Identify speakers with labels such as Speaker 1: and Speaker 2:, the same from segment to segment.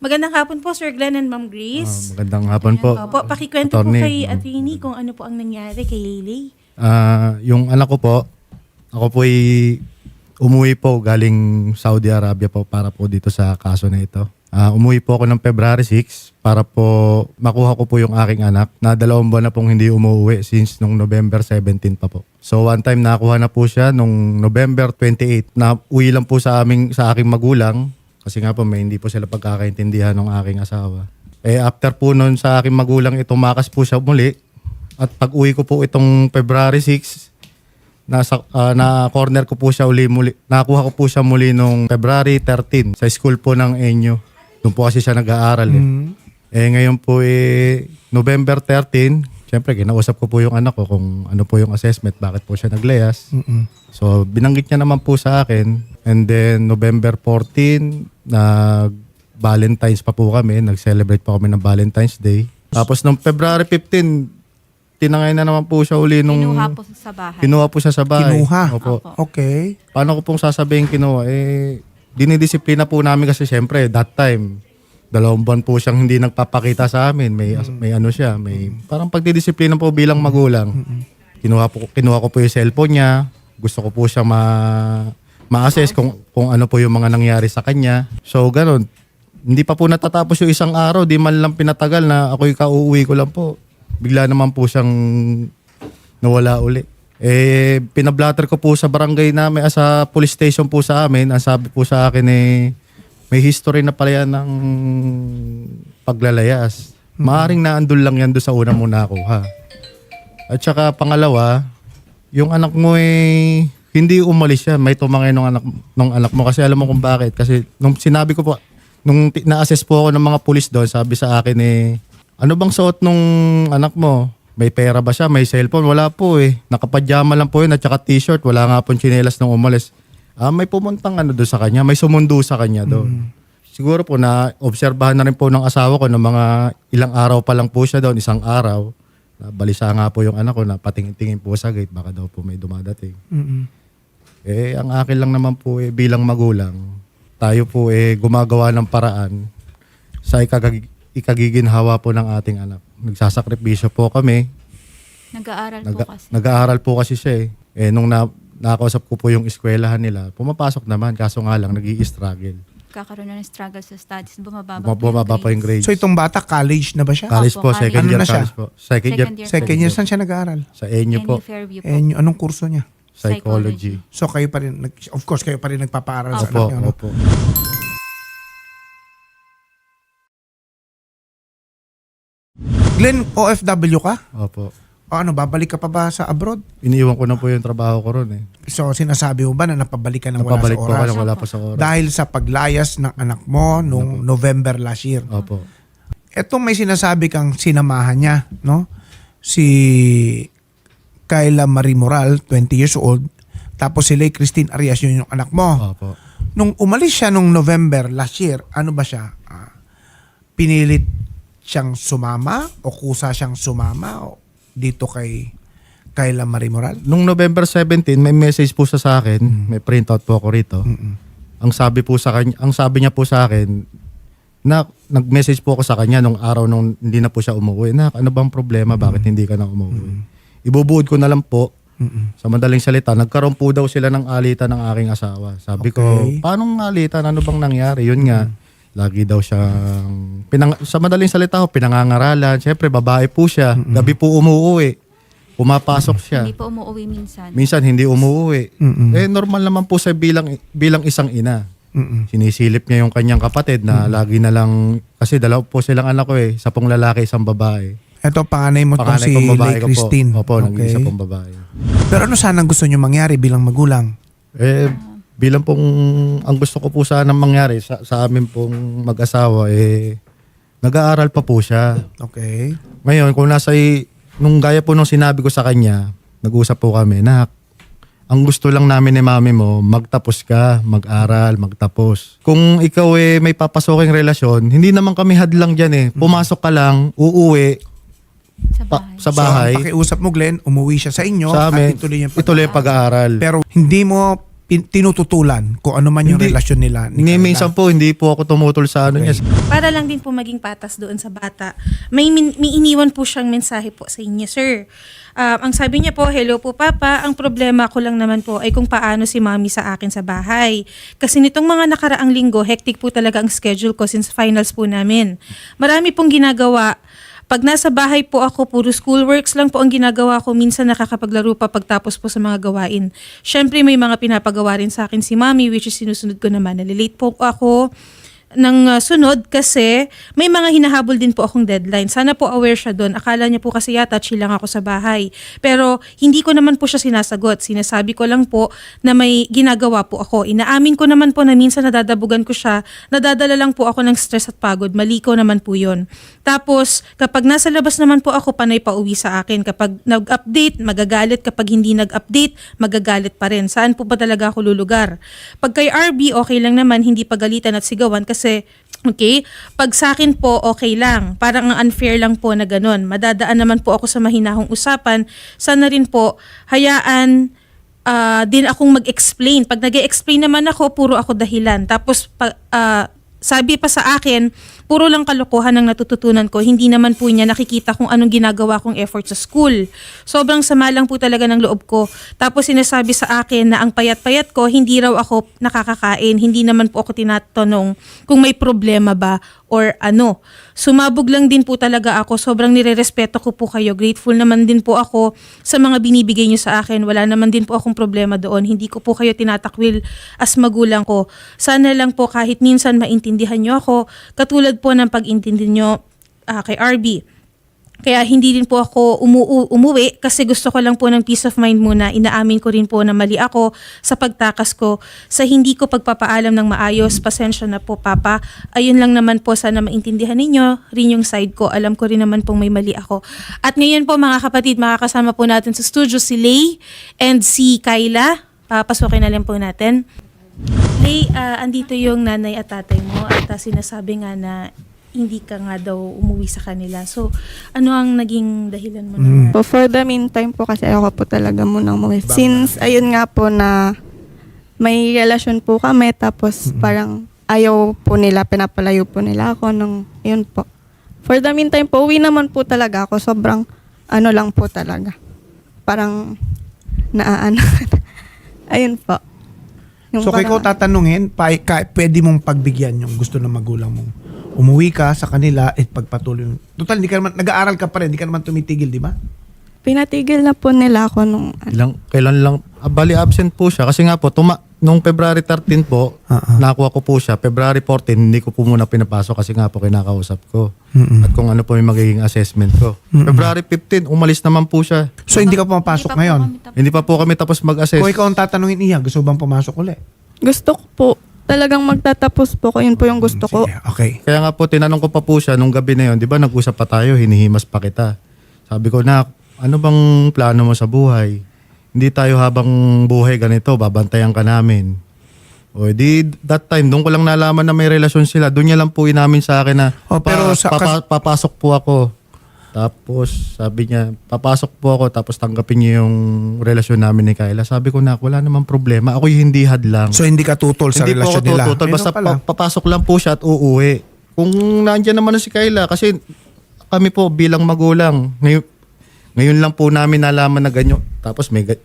Speaker 1: Magandang hapon po, Sir Glenn and Ma'am
Speaker 2: Ah,
Speaker 1: Grace.
Speaker 2: magandang hapon po.
Speaker 1: Opo, pakikwento po
Speaker 2: Attorney.
Speaker 1: kay. Atini kung ano po ang nangyari kay Lily.
Speaker 2: Ah, yung anak ko po, ako po ay umuwi po galing Saudi Arabia po para po dito sa kaso na ito. Ah, umuwi po ako ng February 6 para po makuha ko po yung aking anak na dalawang buwan na pong hindi umuwi since nung November 17 pa po. So one time nakuha na po siya nung November 28 na uwi lang po sa aming sa aking magulang kasi nga po may hindi po sila pagkakaintindihan ng aking asawa. Eh after po noon sa aking magulang itumakas po siya muli at pag uwi ko po itong February 6 nasa ah, na corner ko po siya uli muli. Nakuha ko po siya muli nung February 13 sa school po ng Enyo. Doon po kasi siya nag-aaral eh. Eh ngayon po eh November 13, syempre kinausap ko po yung anak ko kung ano po yung assessment, bakit po siya naglayas. So binanggit niya naman po sa akin and then November 14 nag Valentine's pa po kami, nag-celebrate pa kami ng Valentine's Day. Tapos nung February 15, tinangay na naman po siya uli nung
Speaker 3: Kinuha po sa bahay.
Speaker 2: Kinuha po siya sa bahay.
Speaker 4: Kinuha?
Speaker 2: Opo.
Speaker 4: Okay.
Speaker 2: Paano ko pong sasabihin kinuha? Eh, dinidisiplina po namin kasi syempre, that time, dalawang buwan po siyang hindi nagpapakita sa amin. May, may ano siya, may parang pagdidisiplina po bilang magulang. Kinuha, po, kinuha ko po yung cellphone niya. Gusto ko po siya ma, ma-assess kung, kung ano po yung mga nangyari sa kanya. So, ganun. Hindi pa po natatapos yung isang araw. Di man lang pinatagal na ako'y kauuwi ko lang po. Bigla naman po siyang nawala uli. Eh, pinablatter ko po sa barangay namin, ah, sa police station po sa amin. Ang sabi po sa akin eh, may history na pala yan ng paglalayas. Maaring naandun lang yan doon sa una mo nakuha. At saka pangalawa, yung anak mo eh, hindi umalis yan. May tumangay ng anak, ng anak mo. Kasi alam mo kung bakit. Kasi nung sinabi ko po, nung ti- na-assess po ako ng mga pulis doon, sabi sa akin eh, ano bang suot nung anak mo? May pera ba siya? May cellphone? Wala po eh. Nakapadyama lang po yun at saka t-shirt. Wala nga pong tsinelas nung umalis. Ah, may pumuntang ano doon sa kanya. May sumundo sa kanya doon. Siguro po na obserbahan na rin po ng asawa ko ng mga ilang araw pa lang po siya doon, isang araw. Balisa nga po yung anak ko na patingin-tingin po sa gate baka daw po may dumadating.
Speaker 4: Mm-mm.
Speaker 2: Eh, ang akin lang naman po eh, bilang magulang, tayo po eh gumagawa ng paraan sa ikagag- ikagiginhawa po ng ating anak. Nagsasakripisyo po kami.
Speaker 3: Nag-aaral po
Speaker 2: Nag-
Speaker 3: kasi.
Speaker 2: nag-aaral po kasi siya eh. Eh, nung na, nakausap ko po yung eskwelahan nila, pumapasok naman, kaso nga lang, nag struggle
Speaker 3: Kakaroon na ng struggle sa studies. Bumababa,
Speaker 2: Bumababa po yung grades.
Speaker 4: So itong bata, college na ba siya?
Speaker 2: college po,
Speaker 3: Opo,
Speaker 2: second
Speaker 4: college.
Speaker 2: year
Speaker 4: Ano na siya?
Speaker 2: college po. Second year.
Speaker 3: Second year.
Speaker 4: Second year, saan siya nag-aaral?
Speaker 2: Sa ENU po,
Speaker 3: Fairview po.
Speaker 4: Eh, anong kurso niya?
Speaker 2: Psychology.
Speaker 4: So kayo pa rin, nag- of course, kayo pa rin nagpapaaral sa
Speaker 2: Opo,
Speaker 4: anak niyo. no?
Speaker 2: opo.
Speaker 4: Glenn, OFW ka?
Speaker 2: Opo.
Speaker 4: O ano, babalik ka pa ba sa abroad?
Speaker 2: Iniiwan ko na po yung trabaho ko ron eh.
Speaker 4: So sinasabi mo ba na napabalik ka ng wala
Speaker 2: Napabalik
Speaker 4: sa
Speaker 2: po ako
Speaker 4: oras?
Speaker 2: na wala po sa oras.
Speaker 4: Dahil sa paglayas ng anak mo nung November last year.
Speaker 2: Opo.
Speaker 4: Etong may sinasabi kang sinamahan niya, no? Si Kyla Marie Moral, 20 years old. Tapos si Lay Christine Arias, yun yung anak mo.
Speaker 2: Opo.
Speaker 4: Nung umalis siya nung November last year, ano ba siya? Ah, pinilit siyang sumama o kusa siyang sumama o dito kay Kyla Marie Moral?
Speaker 2: Nung November 17, may message po sa sa akin, may printout po ako rito. Ang sabi po sa kanya, ang sabi niya po sa akin, na nag-message po ako sa kanya nung araw nung hindi na po siya umuwi. Na ano bang problema? Bakit hindi ka na umuwi? Ibubuod ko na lang po. Sa madaling salita, nagkaroon po daw sila ng alitan ng aking asawa. Sabi ko,
Speaker 4: Okay.
Speaker 2: paano alitan? Ano bang nangyari? Yun nga, lagi daw siyang, pinang, sa madaling salita ho, pinangangaralan. Siyempre, babae po siya. Gabi po umuwi. Pumapasok siya.
Speaker 3: Hindi po umuwi minsan.
Speaker 2: Minsan hindi umuwi.
Speaker 4: Mm-mm.
Speaker 2: Eh normal naman po sa bilang bilang isang ina.
Speaker 4: Mm-mm.
Speaker 2: Sinisilip niya yung kanyang kapatid na lagi na lang kasi dalaw po silang anak ko eh, sa pong lalaki isang babae.
Speaker 4: Ito, panganay mo tong
Speaker 2: Panganay
Speaker 4: si
Speaker 2: kong babae
Speaker 4: Lay
Speaker 2: ko
Speaker 4: Christine.
Speaker 2: po. Opo,
Speaker 4: Okay.
Speaker 2: nag-iisa pong babae.
Speaker 4: Pero ano sana gusto niyo mangyari bilang magulang?
Speaker 2: Eh bilang pong ang gusto ko po sana mangyari sa, sa amin pong mag-asawa eh nag-aaral pa po siya.
Speaker 4: Okay.
Speaker 2: Ngayon, kung nasa i- nung gaya po nung sinabi ko sa kanya, nag-usap po kami, nak, ang gusto lang namin ni mami mo, magtapos ka, mag-aral, magtapos. Kung ikaw eh may papasoking relasyon, hindi naman kami hadlang dyan eh. Pumasok ka lang, uuwi
Speaker 3: Sa
Speaker 2: pa-
Speaker 3: bahay.
Speaker 2: sa bahay,
Speaker 4: So, ang pakiusap mo, Glenn, umuwi siya sa inyo
Speaker 2: sa amin,
Speaker 4: at ituloy niya
Speaker 2: ituloy ang pag-aaral.
Speaker 4: Pero hindi mo pin- tinututulan kung ano man yung
Speaker 2: Hindi.
Speaker 4: relasyon nila ni Carla?
Speaker 2: minsan po, hindi po ako tumutol sa ano
Speaker 4: Okay.
Speaker 2: niya.
Speaker 1: Para lang din po maging patas doon sa bata. May, min- may iniwan po siyang mensahe po sa inyo, sir. Ah, ang sabi niya po, hello po papa, ang problema ko lang naman po ay kung paano si mami sa akin sa bahay. Kasi nitong mga nakaraang linggo, hectic po talaga ang schedule ko since finals po namin. Marami pong ginagawa. Pag nasa bahay po ako, puro schoolworks lang po ang ginagawa ko. Minsan nakakapaglaro pa pagtapos po sa mga gawain. Siyempre may mga pinapagawa rin sa akin si mami which is sinusunod ko naman. Nalilate po ako ng uh, sunod kasi may mga hinahabol din po akong deadline. Sana po aware siya doon. Akala niya po kasi yata chill lang ako sa bahay. Pero hindi ko naman po siya sinasagot. Sinasabi ko lang po na may ginagawa po ako. Inaamin ko naman po na minsan nadadabugan ko siya. Nadadala lang po ako ng stress at pagod. Mali ko naman po yun. Tapos kapag nasa labas naman po ako, panay pa uwi sa akin. Kapag nag-update, magagalit. Kapag hindi nag-update, magagalit pa rin. Saan po ba talaga ako lulugar? Pag kay RB, okay lang naman, hindi pagalitan at sigawan kasi Okay? Pag sa akin po, okay lang. Parang ang unfair lang po na ganun. Madadaan naman po ako sa mahinahong usapan. Sana rin po, hayaan ah, din akong mag-explain. Pag nag explain naman ako, puro ako dahilan. Tapos, pa, ah, sabi pa sa akin, puro lang kalokohan ang natututunan ko. Hindi naman po niya nakikita kung anong ginagawa kong effort sa school. Sobrang sama lang po talaga ng loob ko. Tapos sinasabi sa akin na ang payat-payat ko, hindi raw ako nakakakain. Hindi naman po ako tinatanong kung may problema ba or ano. Sumabog lang din po talaga ako. Sobrang nirerespeto ko po kayo. Grateful naman din po ako sa mga binibigay niyo sa akin. Wala naman din po akong problema doon. Hindi ko po kayo tinatakwil as magulang ko. Sana lang po kahit minsan maintindihan niyo ako. Katulad po ng pag-intindi niyo ah, kay RB. Kaya hindi din po ako umu- umuwi kasi gusto ko lang po ng peace of mind muna. Inaamin ko rin po na mali ako sa pagtakas ko sa hindi ko pagpapaalam ng maayos. Pasensya na po, Papa. Ayun lang naman po, sana maintindihan ninyo rin yung side ko. Alam ko rin naman pong may mali ako. At ngayon po mga kapatid, makakasama po natin sa studio si Lay and si Kyla. Papasukin na lang po natin. Lay, ah, andito yung nanay at tatay mo at ah, sinasabi nga na hindi ka nga daw umuwi sa kanila. So, ano ang naging dahilan mo na?
Speaker 5: Po, for the meantime po kasi ako po talaga munang umuwi. Since ayun nga po na may relasyon po kami tapos parang ayaw po nila, pinapalayo po nila ako nung yun po. For the meantime po, uwi naman po talaga ako. Sobrang ano lang po talaga. Parang naaano. ayun po. Yung
Speaker 4: So ikaw
Speaker 5: parang-
Speaker 4: tatanungin, pa, ka, pwede mong pagbigyan yung gusto ng magulang mong umuwi ka sa kanila at pagpatuloy. mo. Total, hindi ka naman, nag-aaral ka pa rin, hindi ka naman tumitigil, di ba?
Speaker 5: Pinatigil na po nila ako nung.
Speaker 2: Ilang, kailan lang, ah, bali absent po siya. Kasi nga po, tuma, nung February 13 po,
Speaker 4: ah.
Speaker 2: nakuha ko po siya. February 14, hindi ko po muna pinapasok kasi nga po kinakausap ko.
Speaker 4: Mm-mm.
Speaker 2: At kung ano po yung magiging assessment ko. February 15, umalis naman po siya.
Speaker 4: So hindi ka pumapasok
Speaker 3: Hindi pa po
Speaker 4: ngayon?
Speaker 3: tapos.
Speaker 2: Hindi pa po kami tapos mag-assess.
Speaker 4: Kung ikaw ang tatanungin niya, gusto bang pumasok ulit?
Speaker 5: Gusto ko po, talagang magtatapos po ko. Yun po yung gusto ko.
Speaker 4: Sige, okay.
Speaker 2: Kaya nga po, tinanong ko pa po siya nung gabi na yun, di ba nag-usap pa tayo, hinihimas pa kita. Sabi ko, na ano bang plano mo sa buhay? Hindi tayo habang buhay ganito, babantayan ka namin. O di, that time, doon ko lang nalaman na may relasyon sila. Doon niya lang po inamin sa akin na
Speaker 4: Oh, pero sa-
Speaker 2: papa- papasok po ako. Tapos sabi niya, papasok po ako tapos tanggapin niyo yung relasyon namin ni Kayla. Sabi ko na, wala namang problema. Ako yung hindi hadlang.
Speaker 4: So hindi ka tutol sa
Speaker 2: Hindi po
Speaker 4: relasyon
Speaker 2: ako
Speaker 4: nila?
Speaker 2: tututol.
Speaker 4: Ayun
Speaker 2: Basta
Speaker 4: pala.
Speaker 2: pa- papasok lang po siya at uuwi. Kung nandiyan naman na si Kayla, kasi kami po bilang magulang, ngayon, lang po namin nalaman na ganyan. Tapos may ga-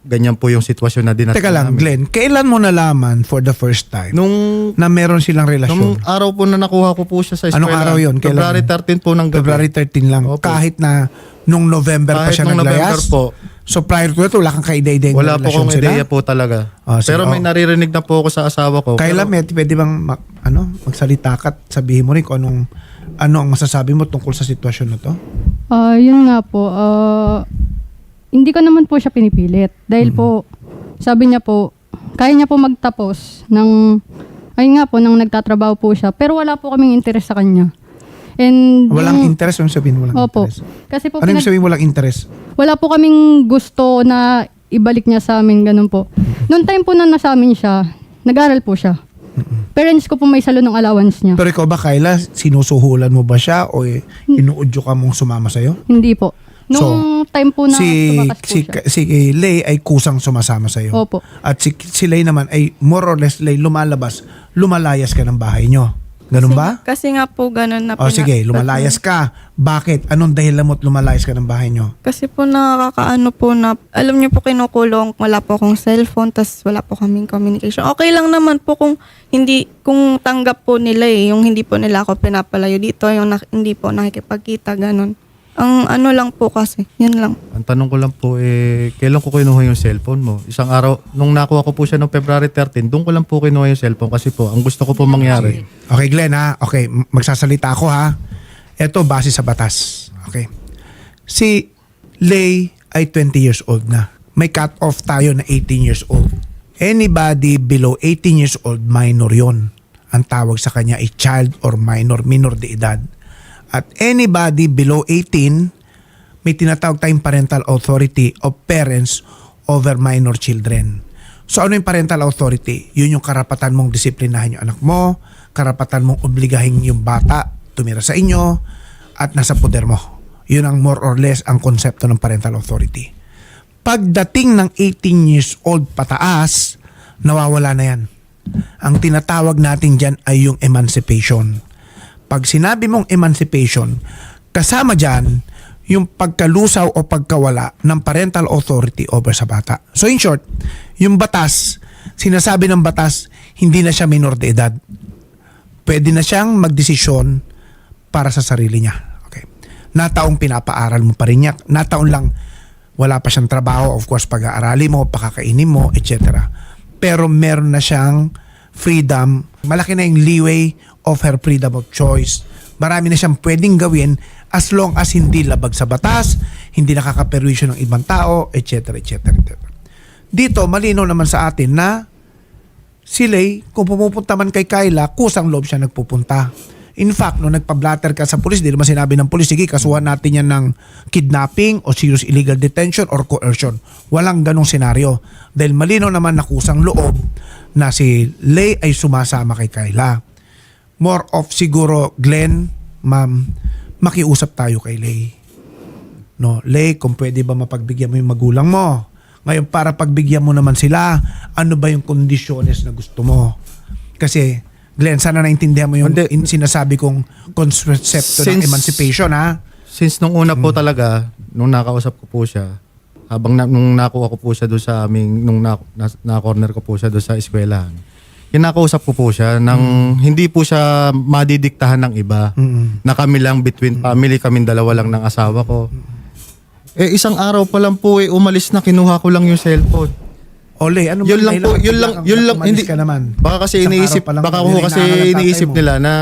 Speaker 2: ganyan po yung sitwasyon na dinat
Speaker 4: Teka lang,
Speaker 2: namin.
Speaker 4: Glenn, kailan mo nalaman for the first time
Speaker 2: Nung,
Speaker 4: na meron silang
Speaker 2: nung
Speaker 4: relasyon?
Speaker 2: araw po na nakuha ko po siya sa eskwela.
Speaker 4: Anong araw yun? Kailan?
Speaker 2: February 13 po ng gabi.
Speaker 4: February 13 lang.
Speaker 2: Opo.
Speaker 4: Kahit na nung November pa
Speaker 2: Kahit
Speaker 4: siya
Speaker 2: nung November
Speaker 4: naglayas?
Speaker 2: po.
Speaker 4: So prior to that, wala kang ka-idea-idea
Speaker 2: Wala po akong
Speaker 4: sila?
Speaker 2: ideya po talaga.
Speaker 4: Ah, sige,
Speaker 2: Pero may
Speaker 4: oh.
Speaker 2: naririnig na po ako sa asawa ko.
Speaker 4: Kailan,
Speaker 2: Pero-
Speaker 4: pwede bang ma- ano, magsalita ka at sabihin mo rin kung anong, ano ang masasabi mo tungkol sa sitwasyon na to?
Speaker 6: Ah, yun nga po. ah, hindi ko naman po siya pinipilit. Dahil po, sabi niya po, kaya niya po magtapos ng, ayun nga po, nang nagtatrabaho po siya. Pero wala po kaming interest sa kanya. And
Speaker 4: Walang
Speaker 6: yung-
Speaker 4: interest? Anong sabihin walang
Speaker 6: Opo.
Speaker 4: interest?
Speaker 6: Kasi po,
Speaker 4: Ano yung
Speaker 6: pinag-
Speaker 4: sabihin walang interest?
Speaker 6: wala po kaming gusto na ibalik niya sa amin, ganun po. Noong time po na nasa amin siya, nag-aral po siya. Parents ko po may salo ng allowance niya.
Speaker 4: Pero ikaw ba, Kayla, sinusuhulan mo ba siya o eh, inuudyo ka mong sumama sa'yo?
Speaker 6: Hindi po. Nung time po na
Speaker 4: si,
Speaker 6: tumakas po
Speaker 4: si,
Speaker 6: siya.
Speaker 4: si Lay ay kusang sumasama sa iyo.
Speaker 6: Opo.
Speaker 4: At si, si Lay naman ay more or less Lay lumalabas, lumalayas ka ng bahay nyo. Ganun
Speaker 5: Kasi-
Speaker 4: ba?
Speaker 5: Kasi nga po ganun na
Speaker 4: O sige, lumalayas ka. Bakit? Anong dahilan mo't lumalayas ka ng bahay nyo?
Speaker 5: Kasi po nakakaano po na, alam niyo po kinukulong, wala po akong cellphone, tas wala po kaming communication. Okay lang naman po kung hindi, kung tanggap po nila eh, yung hindi po nila ako pinapalayo dito, yung nak- hindi po nakikipagkita, ganun. Ang ano lang po kasi, yun lang.
Speaker 2: Ang tanong ko lang po eh, kailan ko kinuha yung cellphone mo? Isang araw, nung nakuha ko po siya noong February 13, doon ko lang po kinuha yung cellphone kasi po, ang gusto ko po mangyari.
Speaker 4: Okay, Glenn ha. Okay, magsasalita ako ha. Ito base sa batas. Okay. Si Lay ay 20 years old na. May cut-off tayo na 18 years old. Anybody below 18 years old, minor yon. Ang tawag sa kanya ay child or minor, minor de edad. At anybody below 18, may tinatawag tayong parental authority of parents over minor children. So ano yung parental authority? Yun yung karapatan mong disiplinahin yung anak mo, karapatan mong obligahin yung bata tumira sa inyo, at nasa poder mo. Yun ang more or less ang konsepto ng parental authority. Pagdating ng 18 years old pataas, nawawala na yan. Ang tinatawag natin dyan ay yung emancipation. Pag sinabi mong emancipation, kasama dyan yung pagkalusaw o pagkawala ng parental authority over sa bata. So in short, yung batas, sinasabi ng batas, hindi na siya minor de edad. Pwede na siyang magdesisyon para sa sarili niya. Okay. Nataong pinapaaral mo pa rin niya. Nataon lang wala pa siyang trabaho, of course, pag-aarali mo, pakakainin mo, etc. Pero meron na siyang freedom. Malaki na yung leeway of her freedom of choice. Marami na siyang pwedeng gawin as long as hindi labag sa batas, hindi nakakaperwisyo ng ibang tao, etc. etc. etc. Dito, malinaw naman sa atin na si Lay, kung pumupunta man kay Kyla, kusang loob siya nagpupunta. In fact, nung nagpa-blatter ka sa pulis, di naman sinabi ng pulis, sige, kasuhan natin yan ng kidnapping o serious illegal detention or coercion. Walang ganong senaryo. Dahil malinaw naman na kusang loob na si Lay ay sumasama kay Kyla. More of siguro, Glenn, ma'am, makiusap tayo kay Lay. No, Lay, kung pwede ba mapagbigyan mo yung magulang mo? Ngayon, para pagbigyan mo naman sila, ano ba yung kondisyones na gusto mo? Kasi, Glenn, sana naintindihan mo yung
Speaker 2: Hindi.
Speaker 4: in- sinasabi kong concepto ng
Speaker 2: Since-
Speaker 4: emancipation, ha?
Speaker 2: Since nung una po talaga, nung nakausap ko po siya, habang na, nung nakuha ko po siya doon sa aming, nung na, na, na-corner ko po siya doon sa eskwelahan, kinakausap ko po siya nang hindi po siya madidiktahan ng iba.
Speaker 4: Mm.
Speaker 2: Na kami lang between family, kami dalawa lang ng asawa ko. Eh isang araw pa lang po eh, umalis na kinuha ko lang yung cellphone.
Speaker 4: Ole, ano ba
Speaker 2: yun
Speaker 4: yung
Speaker 2: lang po, yun lang,
Speaker 4: Bigla
Speaker 2: yun lang,
Speaker 4: umalis
Speaker 2: hindi,
Speaker 4: ka naman.
Speaker 2: baka kasi
Speaker 4: Isang
Speaker 2: iniisip,
Speaker 4: araw pa lang,
Speaker 2: baka ko
Speaker 4: hindi
Speaker 2: kasi iniisip
Speaker 4: mo.
Speaker 2: nila na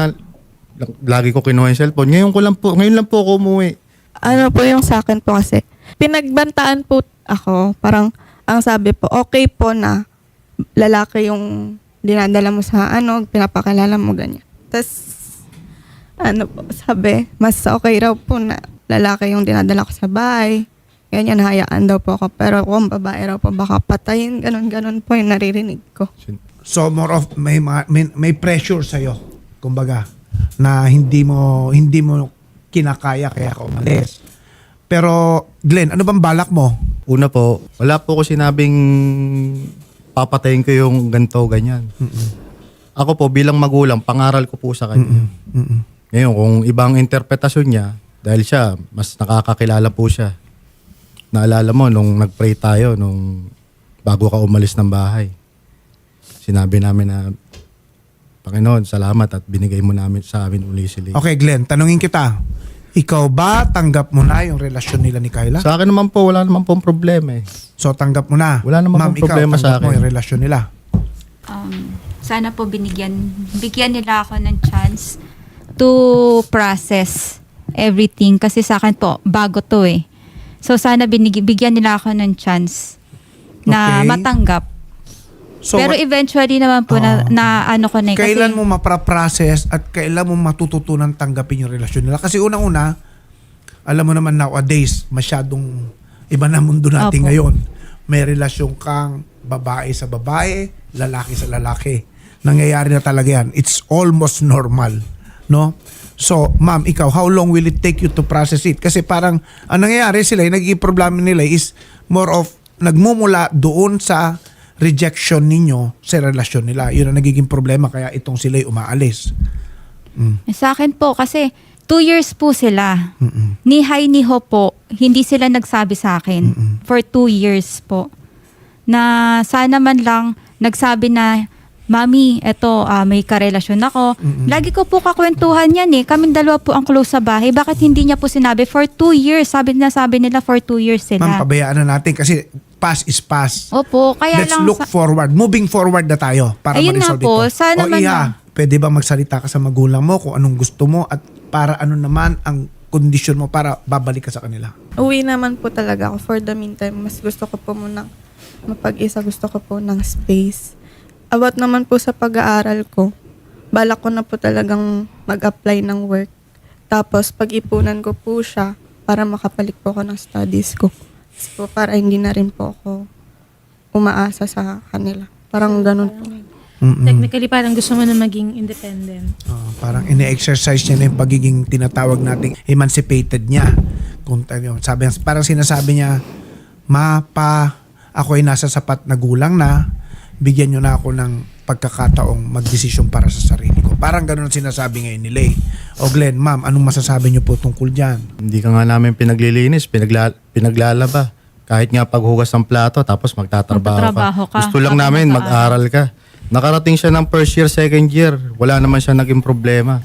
Speaker 2: lagi ko kinuha yung cellphone. Ngayon ko lang po, ngayon lang po ako umuwi.
Speaker 5: Ano po yung sa akin po kasi, pinagbantaan po ako, parang ang sabi po, okay po na lalaki yung dinadala mo sa ano, pinapakilala mo ganyan. Tapos, ano po, sabi, mas okay raw po na lalaki yung dinadala ko sa bahay. Ganyan, hayaan daw po ako. Pero kung babae raw po, baka patayin. Ganon-ganon po yung naririnig ko.
Speaker 4: So, more of, may, mga- may, may pressure sa'yo, kumbaga, na hindi mo, hindi mo kinakaya kaya ka umalis. Pero, Glenn, ano bang balak mo?
Speaker 2: Una po, wala po ko sinabing papatayin ko yung ganto ganyan. Ako po bilang magulang, pangaral ko po sa kanya.
Speaker 4: Mm-mm.
Speaker 2: Ngayon, kung ibang interpretasyon niya, dahil siya, mas nakakakilala po siya. Naalala mo, nung nag-pray tayo, nung bago ka umalis ng bahay, sinabi namin na, Panginoon, salamat at binigay mo namin sa amin uli si Lee.
Speaker 4: Okay, Glenn, tanungin kita. Ikaw ba tanggap mo na yung relasyon nila ni Kyla?
Speaker 2: Sa akin naman po, wala naman pong problema eh.
Speaker 4: So, tanggap mo na.
Speaker 2: Wala naman
Speaker 4: Ma'am,
Speaker 2: pong problema
Speaker 4: ikaw,
Speaker 2: sa
Speaker 4: tanggap mo
Speaker 2: akin.
Speaker 4: yung relasyon nila.
Speaker 3: Um, sana po binigyan, bigyan nila ako ng chance to process everything. Kasi sa akin po, bago to eh. So sana binig, bigyan nila ako ng chance na
Speaker 4: Okay.
Speaker 3: matanggap.
Speaker 4: So,
Speaker 3: Pero eventually naman po na,
Speaker 4: Oh.
Speaker 3: na ano ko na eh. Kasi,
Speaker 4: kailan mo mapraprocess at kailan mo matututunan tanggapin yung relasyon nila? Kasi unang-una, alam mo naman nowadays, masyadong iba na mundo natin
Speaker 3: Opo.
Speaker 4: ngayon. May relasyon kang babae sa babae, lalaki sa lalaki. Nangyayari na talaga yan. It's almost normal No? So, ma'am, ikaw, how long will it take you to process it? Kasi parang, ang nangyayari sila, yung nagiging problema nila is more of, nagmumula doon sa rejection ninyo sa relasyon nila. Yun ang nagiging problema, kaya itong sila'y umaalis.
Speaker 3: Sa akin po, kasi two years po sila.
Speaker 4: Mm-mm.
Speaker 3: Ni Hi ni Ho po, hindi sila nagsabi sa akin for two years po. Na sana man lang nagsabi na, Mami, eto, ah, may karelasyon ako. Lagi ko po kakwentuhan yan eh. Kaming dalawa po ang close sa bahay. Bakit hindi niya po sinabi? For two years. Sabi na sabi nila for two years
Speaker 4: Ma'am,
Speaker 3: sila.
Speaker 4: pabayaan na natin kasi past is past.
Speaker 3: Opo, kaya
Speaker 4: Let's
Speaker 3: lang
Speaker 4: look
Speaker 3: sa-
Speaker 4: forward. Moving forward na tayo para
Speaker 3: Ayun nga
Speaker 4: ma-resolve
Speaker 3: po,
Speaker 4: ito.
Speaker 3: sana
Speaker 4: o
Speaker 3: man
Speaker 4: Iha,
Speaker 3: lang.
Speaker 4: pwede ba magsalita ka sa magulang mo kung anong gusto mo at para ano naman ang kondisyon mo para babalik ka sa kanila?
Speaker 5: Uwi naman po talaga ako. For the meantime, mas gusto ko po munang mapag-isa. Gusto ko po ng space. About naman po sa pag-aaral ko, balak ko na po talagang mag-apply ng work. Tapos pag-ipunan ko po siya para makapalik po ako ng studies ko. Tapos po, para hindi na rin po ako umaasa sa kanila. Parang ganun po.
Speaker 4: Mm-mm.
Speaker 1: Technically, parang gusto mo na maging independent.
Speaker 4: Ah, parang ine-exercise niya na yung pagiging tinatawag nating emancipated niya. Kung ano, sabi, parang sinasabi niya, ma, pa, ako ay nasa sapat na gulang na, bigyan niyo na ako ng pagkakataong magdesisyon para sa sarili ko. Parang ganun ang sinasabi ngayon ni Lay. O Glenn, ma'am, anong masasabi niyo po tungkol dyan?
Speaker 2: Hindi ka nga namin pinaglilinis, pinagla- pinaglalaba. Kahit nga paghugas ng plato, tapos magtatrabaho,
Speaker 3: Magtatrabaho ka.
Speaker 2: Gusto lang
Speaker 3: Habang
Speaker 2: namin
Speaker 3: nag-aaral.
Speaker 2: mag-aral ka. Nakarating siya ng first year, second year. Wala naman siya naging problema.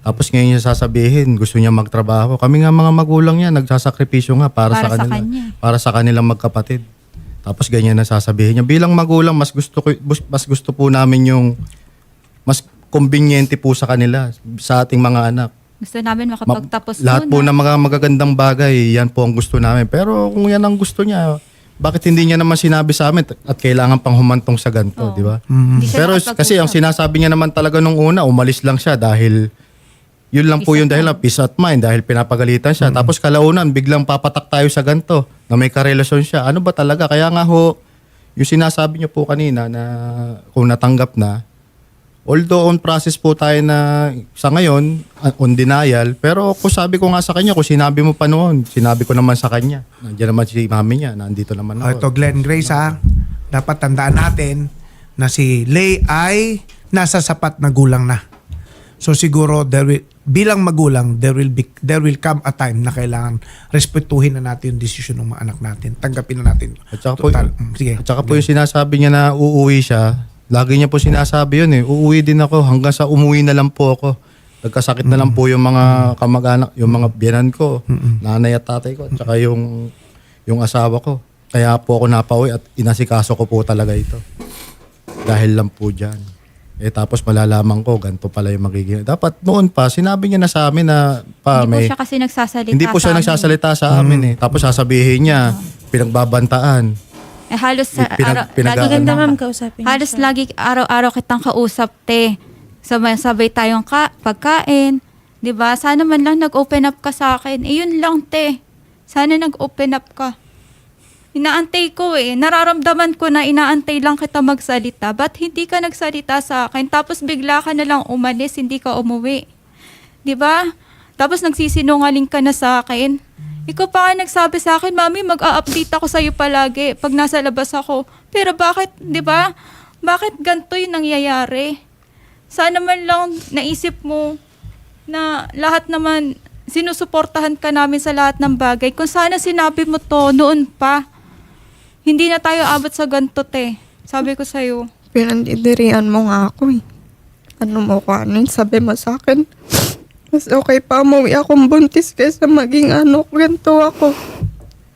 Speaker 2: Tapos ngayon niya sasabihin, gusto niya magtrabaho. Kami nga mga magulang niya, nagsasakripisyo nga para,
Speaker 3: Para
Speaker 2: sa
Speaker 3: sa
Speaker 2: kanila.
Speaker 3: kanya.
Speaker 2: Para sa kanilang magkapatid. Tapos ganyan na sasabihin niya. Bilang magulang, mas gusto, ko, mas gusto po namin yung mas conveniente po sa kanila, sa ating mga anak.
Speaker 3: Gusto namin
Speaker 2: Ma-
Speaker 3: makapagtapos
Speaker 2: lahat po
Speaker 3: muna.
Speaker 2: ng mga magagandang bagay, yan po ang gusto namin. Pero kung yan ang gusto niya, bakit hindi niya naman sinabi sa amin at kailangan pang humantong sa ganito,
Speaker 3: Oo.
Speaker 2: di ba?
Speaker 3: Hindi siya
Speaker 2: Pero
Speaker 3: nakapag-usap.
Speaker 2: kasi ang sinasabi niya naman talaga nung una, umalis lang siya dahil yun lang po
Speaker 3: Peace
Speaker 2: yung
Speaker 3: of
Speaker 2: dahil peace at mind dahil pinapagalitan siya. Tapos kalaunan, biglang papatak tayo sa ganito na may karelasyon siya. Ano ba talaga? Kaya nga ho, yung sinasabi niyo po kanina na kung natanggap na, although on process po tayo na sa ngayon, uh, on denial, pero kung sabi ko nga sa kanya, kung sinabi mo pa noon, sinabi ko naman sa kanya. Nandiyan naman si mami niya, nandito naman
Speaker 4: O,
Speaker 2: ako.
Speaker 4: ito Glenn Grace ha, dapat tandaan natin na si Lay ay nasa sapat na gulang na. So siguro there will, bilang magulang there will be there will come a time na kailangan respetuhin na natin yung desisyon ng mga anak natin. Tanggapin na natin.
Speaker 2: At saka po,
Speaker 4: Total. Mm, sige.
Speaker 2: At saka po yung sinasabi niya na uuwi siya, lagi niya po sinasabi yun eh, uuwi din ako hanggang sa umuwi na lang po ako. Nagkasakit na lang po yung mga kamag-anak, yung mga biyanan ko, nanay at tatay ko, at saka yung, yung asawa ko. Kaya po ako napauwi at inasikaso ko po talaga ito. Dahil lang po dyan. Eh tapos malalaman ko, ganito pala yung magiging. Dapat noon pa, sinabi niya na sa amin na pa
Speaker 3: Hindi
Speaker 2: may...
Speaker 3: po siya kasi nagsasalita
Speaker 2: Hindi po siya
Speaker 3: sa amin.
Speaker 2: nagsasalita sa amin eh. Tapos sasabihin niya, pinagbabantaan.
Speaker 3: Eh, halos sa
Speaker 2: Pinag-
Speaker 3: araw,
Speaker 2: pinag-
Speaker 3: lagi
Speaker 1: Maganda ma'am, kausapin niyo
Speaker 3: Halos
Speaker 1: siya.
Speaker 3: lagi araw-araw kitang kausap, te. Sabay, sabay tayong ka, pagkain. 'Di ba? Sana man lang nag-open up ka sa akin. Eh, yun lang, te. Sana nag-open up ka. Inaantay ko eh. Nararamdaman ko na inaantay lang kita magsalita. Ba't hindi ka nagsalita sa akin? Tapos bigla ka na lang umalis, hindi ka umuwi. 'Di ba? Tapos nagsisinungaling ka na sa akin. Ikaw pa nga nagsabi sa akin, Mami, mag-a-update ako sa'yo palagi pag nasa labas ako. Pero bakit, di ba? Bakit ganito yung nangyayari? Sana man lang naisip mo na lahat naman sinusuportahan ka namin sa lahat ng bagay. Kung sana sinabi mo to noon pa, hindi na tayo abot sa ganito, te. Sabi ko sa'yo.
Speaker 5: Pinandidirian mo nga ako eh. Ano mo ko ano sabi mo sa akin? Mas okay pa umuwi akong buntis kaysa maging ano, ganito ako.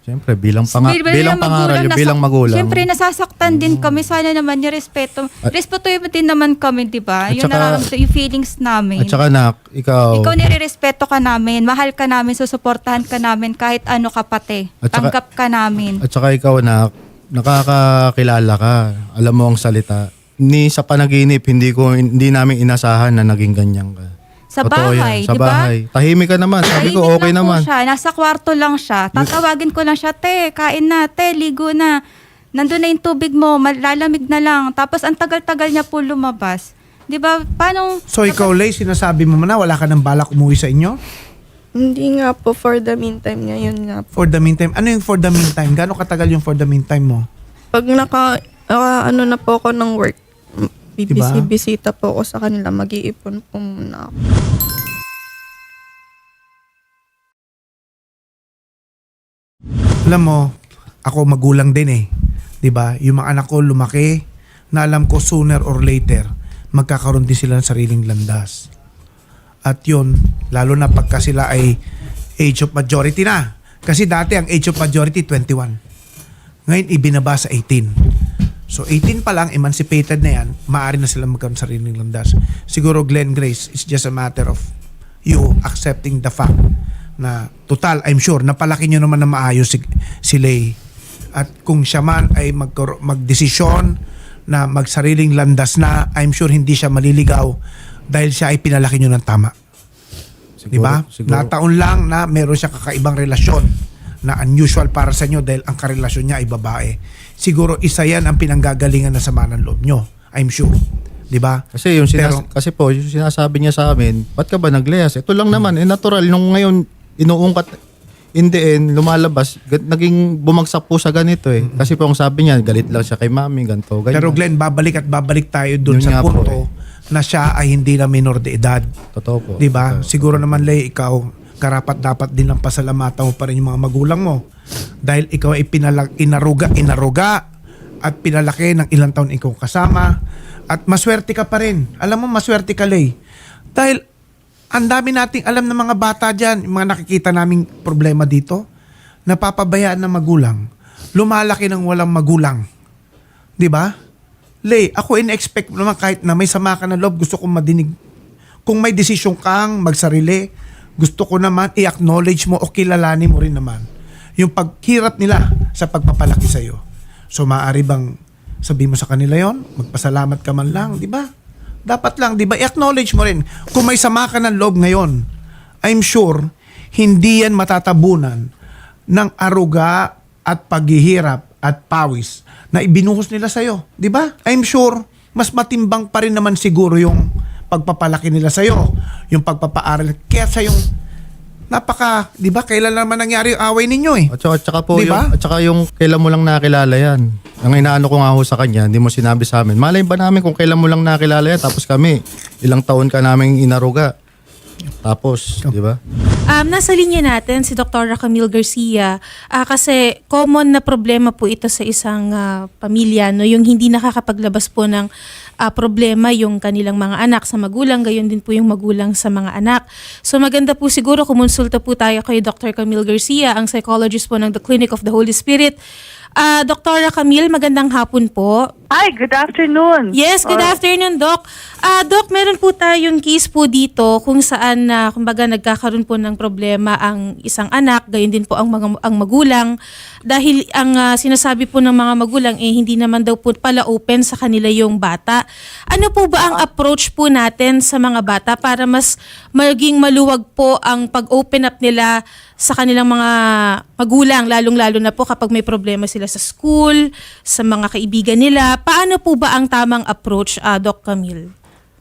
Speaker 2: Siyempre, bilang, panga-
Speaker 3: Bilang
Speaker 2: bilang pangaral, yung
Speaker 3: nasa-
Speaker 2: bilang magulang.
Speaker 3: Siyempre, nasasaktan din kami. Sana naman yung respeto.
Speaker 2: At-
Speaker 3: Respetuhin mo din naman kami, di ba?
Speaker 2: At
Speaker 3: Yung
Speaker 2: saka-
Speaker 3: nararamdaman, yung feelings namin.
Speaker 2: At saka na, ikaw,
Speaker 3: Ikaw nire-respeto ka namin, mahal ka namin, susuportahan ka namin kahit ano ka pati.
Speaker 2: At saka-
Speaker 3: Tanggap ka namin.
Speaker 2: at saka ikaw na, nakakakilala ka, alam mo ang salita. Ni sa panaginip, hindi ko hindi namin inasahan na naging ganyan ka.
Speaker 3: Sa
Speaker 2: Totoo yan,
Speaker 3: bahay,
Speaker 2: sa
Speaker 3: di ba?
Speaker 2: bahay. Tahimik ka naman. Sabi ko,
Speaker 3: Tahimik
Speaker 2: okay
Speaker 3: lang po
Speaker 2: naman.
Speaker 3: siya. Nasa kwarto lang siya. Tatawagin ko lang siya, te, kain na, te, ligo na. Nandun na yung tubig mo, malalamig na lang. Tapos ang tagal-tagal niya po lumabas. 'Di ba? Paano
Speaker 4: So ikaw, Lay, sinasabi mo na wala ka ng balak umuwi sa inyo?
Speaker 5: Hindi nga po for the meantime ngayon nga po.
Speaker 4: For the meantime. Ano yung for the meantime? Gano'ng katagal yung for the meantime mo?
Speaker 5: Pag naka, ah, ano na po ako ng work,
Speaker 4: Diba?
Speaker 5: bibisi-bisita po ako sa kanila, mag-iipon po muna ako.
Speaker 4: Alam mo, ako magulang din eh. 'Di ba? Yung mga anak ko lumaki na alam ko sooner or later magkakaroon din sila ng sariling landas. At yun, lalo na pagka sila ay age of majority na. Kasi dati ang age of majority 21. Ngayon ibinaba sa 18. So 18 pa lang, emancipated na yan, maaari na sila magkaroon ng sariling landas. Siguro Glenn Grace, it's just a matter of you accepting the fact na total, I'm sure, napalaki nyo naman na maayos si, si Lay. At kung siya man ay magkaro- magdesisyon na magsariling landas na, I'm sure hindi siya maliligaw dahil siya ay pinalaki nyo ng tama.
Speaker 2: Siguro,
Speaker 4: Di ba?
Speaker 2: Siguro.
Speaker 4: Nataon lang na meron siya kakaibang relasyon na unusual para sa inyo dahil ang karelasyon niya ay babae. Siguro isa yan ang pinanggagalingan na sama ng loob nyo. I'm sure. Di ba?
Speaker 2: Kasi yung sinas-
Speaker 4: Pero-
Speaker 2: kasi po, yung sinasabi niya sa amin, ba't ka ba naglehas? Ito lang naman, eh natural. Nung ngayon, inuungkat, in the end, lumalabas, naging bumagsak po sa ganito eh. Kasi po ang sabi niya, galit lang siya kay mami, ganito, ganyan.
Speaker 4: Pero Glenn, babalik at babalik tayo dun
Speaker 2: Yun
Speaker 4: sa
Speaker 2: nga po
Speaker 4: punto na siya ay hindi na minor de edad.
Speaker 2: Totoo po.
Speaker 4: Di ba?
Speaker 2: Totoo.
Speaker 4: Siguro naman, Lay, ikaw, karapat dapat din ang pasalamatan mo pa rin yung mga magulang mo. Dahil ikaw ay pinalag, inaruga, inaruga, at pinalaki ng ilang taon ikaw kasama. At maswerte ka pa rin. Alam mo, maswerte ka, Lay. Dahil ang dami nating alam ng mga bata dyan, yung mga nakikita naming problema dito, napapabayaan ng magulang, lumalaki ng walang magulang. Di ba? Lay, ako in-expect naman kahit na may sama ka ng loob, gusto kong madinig. Kung may desisyon kang magsarili, gusto ko naman i-acknowledge mo o kilalanin mo rin naman yung paghirap nila sa pagpapalaki sa iyo. So maaari bang sabihin mo sa kanila yon magpasalamat ka man lang, di ba? Dapat lang, di ba? I-acknowledge mo rin. Kung may sama ka ng loob ngayon, I'm sure, hindi yan matatabunan ng aruga at paghihirap at pawis na ibinuhos nila sa'yo. Di ba? I'm sure, mas matimbang pa rin naman siguro yung pagpapalaki nila sa'yo, yung pagpapaaral. Kaya sa yung napaka, di ba, kailan naman nangyari yung away ninyo eh.
Speaker 2: At saka, at saka po
Speaker 4: Di ba?
Speaker 2: yung, at saka yung kailan mo lang nakilala yan. Ang inaano ko nga ho sa kanya, hindi mo sinabi sa amin. Malay ba namin kung kailan mo lang nakilala yan, tapos kami, ilang taon ka namin inaruga. Tapos, di ba?
Speaker 1: Um, nasa linya natin si Dr. Camille Garcia ah, kasi common na problema po ito sa isang ah, pamilya no yung hindi nakakapaglabas po ng ah, problema yung kanilang mga anak sa magulang gayon din po yung magulang sa mga anak. So maganda po siguro kumonsulta po tayo kay Dr. Camille Garcia ang psychologist po ng The Clinic of the Holy Spirit. Ah, Dr. Camille, magandang hapon po.
Speaker 7: Hi, good afternoon.
Speaker 1: Yes, good
Speaker 7: Or-
Speaker 1: afternoon, Doc. Ah, Doc, meron po tayong case po dito kung saan na kumbaga nagkakaroon po ng problema ang isang anak, gayon din po ang mga ang magulang dahil ang ah, sinasabi po ng mga magulang eh hindi naman daw po pala open sa kanila yung bata. Ano po ba ang approach po natin sa mga bata para mas maging maluwag po ang pag-open up nila sa kanilang mga magulang, lalong-lalo na po kapag may problema sila sa school, sa mga kaibigan nila. Paano po ba ang tamang approach, ah, Doc Camille?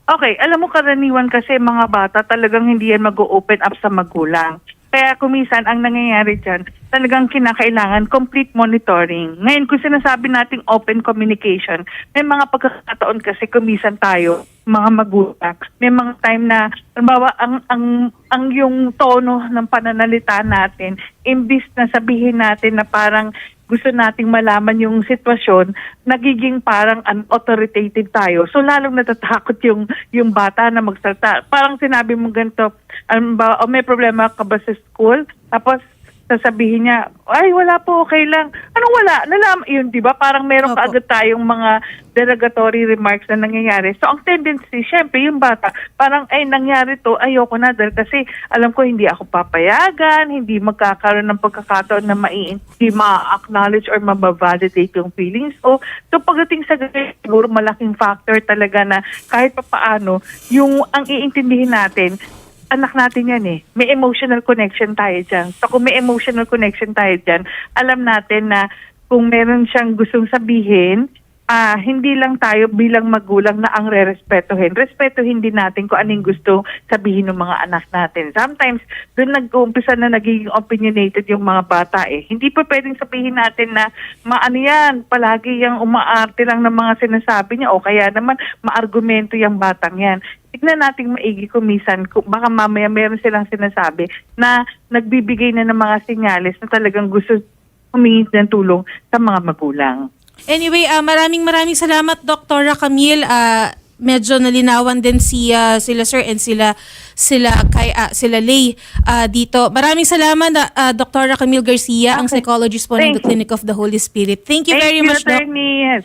Speaker 7: Okay, alam mo karaniwan kasi mga bata talagang hindi yan mag-open up sa magulang. Kaya kumisan ang nangyayari dyan, talagang kinakailangan complete monitoring. Ngayon, kung sinasabi nating open communication, may mga pagkakataon kasi kumisan tayo, mga magulang. May mga time na, halimbawa, ang, ang, ang yung tono ng pananalita natin, imbis na sabihin natin na parang gusto nating malaman yung sitwasyon, nagiging parang unauthoritative tayo. So lalong natatakot yung yung bata na magsalita. Parang sinabi mo ganito, um, ba, oh, may problema ka ba sa school? Tapos sasabihin niya, ay wala po, okay lang. Anong wala? Nalam, yun, di ba? Parang meron
Speaker 1: Opo.
Speaker 7: kaagad tayong mga derogatory remarks na nangyayari. So ang tendency, syempre, yung bata, parang, ay, nangyari to, ayoko na dahil kasi alam ko hindi ako papayagan, hindi magkakaroon ng pagkakataon na mai- hindi ma-acknowledge or mabavalidate yung feelings. So, so pagdating sa ganyan, siguro malaking factor talaga na kahit pa paano, yung ang iintindihin natin, anak natin yan eh. May emotional connection tayo dyan. So kung may emotional connection tayo dyan, alam natin na kung meron siyang gustong sabihin, ah, hindi lang tayo bilang magulang na ang re-respetuhin. Respetuhin din natin kung anong gusto sabihin ng mga anak natin. Sometimes, doon nag-uumpisa na nagiging opinionated yung mga bata eh. Hindi pa pwedeng sabihin natin na maano yan, palagi yung umaarte lang ng mga sinasabi niya o kaya naman maargumento yung batang yan. Tignan natin maigi kumisan, kung baka mamaya meron silang sinasabi na nagbibigay na ng mga senyales na talagang gusto humingi ng tulong sa mga magulang.
Speaker 1: Anyway, ah, maraming maraming salamat Dr. Camille. Ah, medyo nalinawan din si ah, sila sir and sila sila kay ah, sila Lay ah, dito. Maraming salamat uh, Dr. Camille Garcia, ang
Speaker 7: Okay.
Speaker 1: psychologist po ng
Speaker 7: Thank
Speaker 1: The Clinic of the Holy Spirit. Thank you
Speaker 7: Thank
Speaker 1: very
Speaker 7: you,
Speaker 1: much, Doc.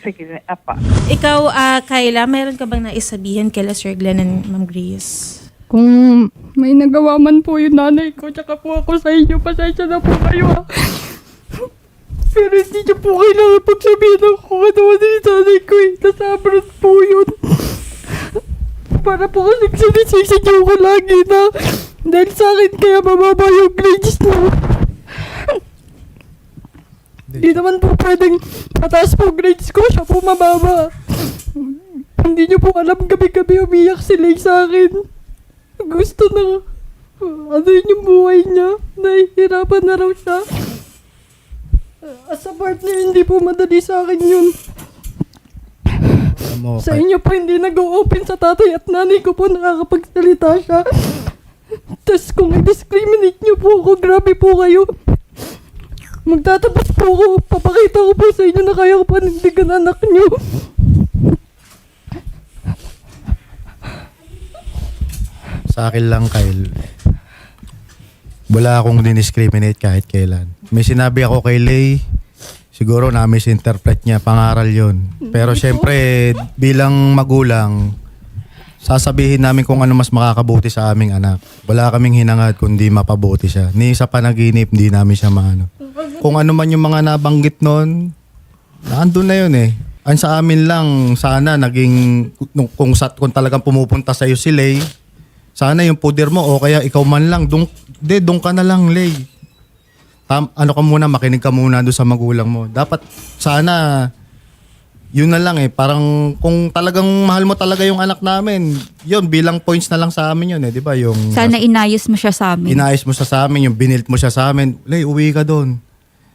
Speaker 7: Sige, apa.
Speaker 1: Ikaw, ah, Kayla, mayroon ka bang naisabihin kay Sir Glenn and Ma'am Grace?
Speaker 6: Kung may nagawa man po yung nanay ko, tsaka po ako sa inyo, pasensya na po kayo. Pero hindi niyo po kailangan pagsabihin ng kung ano ano yung nanay ko eh. Nasa abroad po yun. Para po kasi sinisisi niyo ko lagi na dahil sa akin kaya mababa yung grades mo. Hindi naman po pwedeng mataas po grades ko, siya po mababa. Hindi niyo po alam gabi-gabi umiyak si Lay sa akin. Gusto na ano yun yung buhay niya. Nahihirapan na raw siya. As a partner, hindi po madali sa akin yun.
Speaker 2: Alam mo,
Speaker 6: Sa inyo po hindi nag-open sa tatay at nanay ko po nakakapagsalita siya. Tapos kung i-discriminate niyo po ako, grabe po kayo. Magtatapos po ako, papakita ko po sa inyo na kaya ko panindigan anak niyo.
Speaker 2: sa akin lang, Kyle, wala akong diniscriminate kahit kailan. May sinabi ako kay Lay, siguro na misinterpret niya, pangaral yon. Pero syempre, bilang magulang, sasabihin namin kung ano mas makakabuti sa aming anak. Wala kaming hinangad kundi mapabuti siya. Ni sa panaginip, hindi namin siya maano. Kung ano man yung mga nabanggit noon, naandun na yun eh. Ang sa amin lang, sana naging, kung, kung, kung talagang pumupunta sa'yo si Lay, sana yung puder mo o kaya ikaw man lang, dung, de, dung ka na lang, Lay. Tam, ano ka muna, makinig ka muna doon sa magulang mo. Dapat, sana, yun na lang eh. Parang kung talagang mahal mo talaga yung anak namin, yun, bilang points na lang sa amin yun eh, di ba? Yung,
Speaker 3: Sana inayos mo siya sa amin.
Speaker 2: inayos mo siya sa amin, yung binilt mo siya sa amin, Lay, uwi ka doon.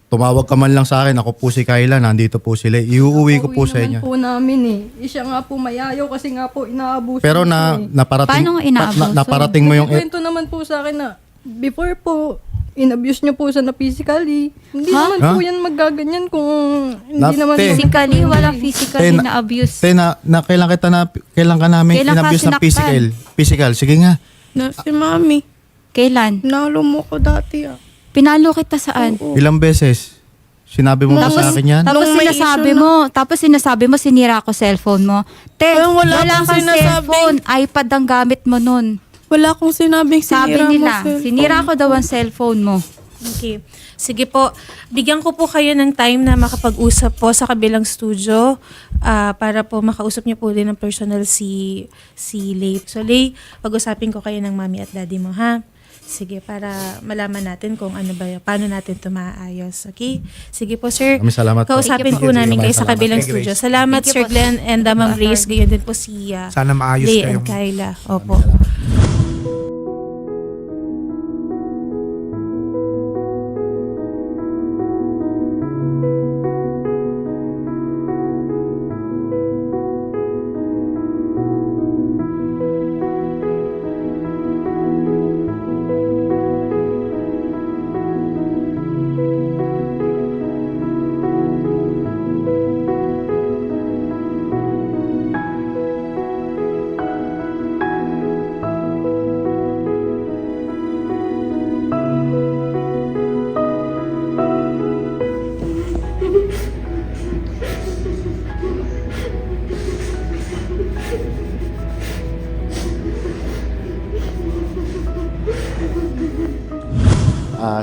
Speaker 2: Tumawag ka man lang sa akin, ako po si Kyla, nandito po si Lay. Iuuwi ko po sa
Speaker 6: naman
Speaker 2: inyo.
Speaker 6: po namin eh. Siya nga po mayayaw kasi nga po inaabuso.
Speaker 2: Pero na,
Speaker 6: eh.
Speaker 2: naparating,
Speaker 3: Paano inaabuso?
Speaker 2: na- naparating mo yung...
Speaker 6: Kwento naman po sa akin na before po, in-abuse niyo po siya na physically. Hindi
Speaker 3: Ha?
Speaker 6: naman
Speaker 2: Ha?
Speaker 6: po yan maggaganyan kung hindi
Speaker 2: Nap-
Speaker 6: naman
Speaker 2: te.
Speaker 6: po-
Speaker 3: Physically, walang physically
Speaker 2: Te,
Speaker 3: na abuse.
Speaker 2: Te, na, na, kailan kita na, kailan ka namin
Speaker 3: Kailan ka
Speaker 2: in-abuse ng
Speaker 3: sinaktan?
Speaker 2: physical? Physical, sige nga.
Speaker 5: Na si mami,
Speaker 3: Kailan?
Speaker 5: nalo mo ko dati ah.
Speaker 3: Pinalo kita saan?
Speaker 2: Ilang beses? Sinabi mo ba sa akin yan?
Speaker 3: Tapos
Speaker 5: Nung may
Speaker 3: sinasabi
Speaker 5: issue na-
Speaker 3: mo, tapos sinasabi mo sinira ko cellphone mo. Te,
Speaker 5: Parang
Speaker 3: wala,
Speaker 5: wala akong
Speaker 3: kang
Speaker 5: sinasabing-
Speaker 3: cellphone, iPad ang gamit mo nun.
Speaker 5: Wala akong sinabing
Speaker 3: Sabi
Speaker 5: sinira
Speaker 3: nila,
Speaker 5: mo cellphone.
Speaker 3: sinira ko daw ang cellphone mo.
Speaker 1: Okay. Sige po, bigyan ko po kayo ng time na makapag-usap po sa kabilang studio ah, para po makausap niyo po din ng personal si si Lay. So Lay, pag-usapin ko kayo ng mami at daddy mo ha. Sige, para malaman natin kung ano ba, paano natin ito maayos. Okay? Sige po, sir.
Speaker 2: Maraming salamat po.
Speaker 1: Kausapin
Speaker 3: Thank
Speaker 1: po
Speaker 3: po.
Speaker 1: namin kayo sa
Speaker 2: salamat.
Speaker 1: kabilang
Speaker 4: Kay
Speaker 1: studio.
Speaker 4: Grace.
Speaker 1: Salamat,
Speaker 3: Thank you
Speaker 1: Sir
Speaker 3: po.
Speaker 1: Glenn and uh, Ma'am. Grace. Gayon din po si uh,
Speaker 4: Sana maayos kayong...
Speaker 1: and Kyla. Opo.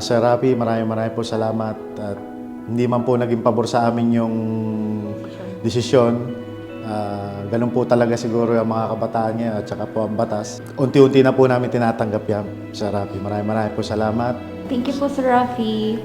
Speaker 2: Sir Rapi, maraming maraming po salamat at hindi man po naging pabor sa amin yung desisyon. Ah, ganun po talaga siguro yung mga kabataan niya at saka po ang batas. Unti-unti na po namin tinatanggap yan, Sir Rapi. Maraming maraming po salamat.
Speaker 3: Thank you po, Sir Rafi.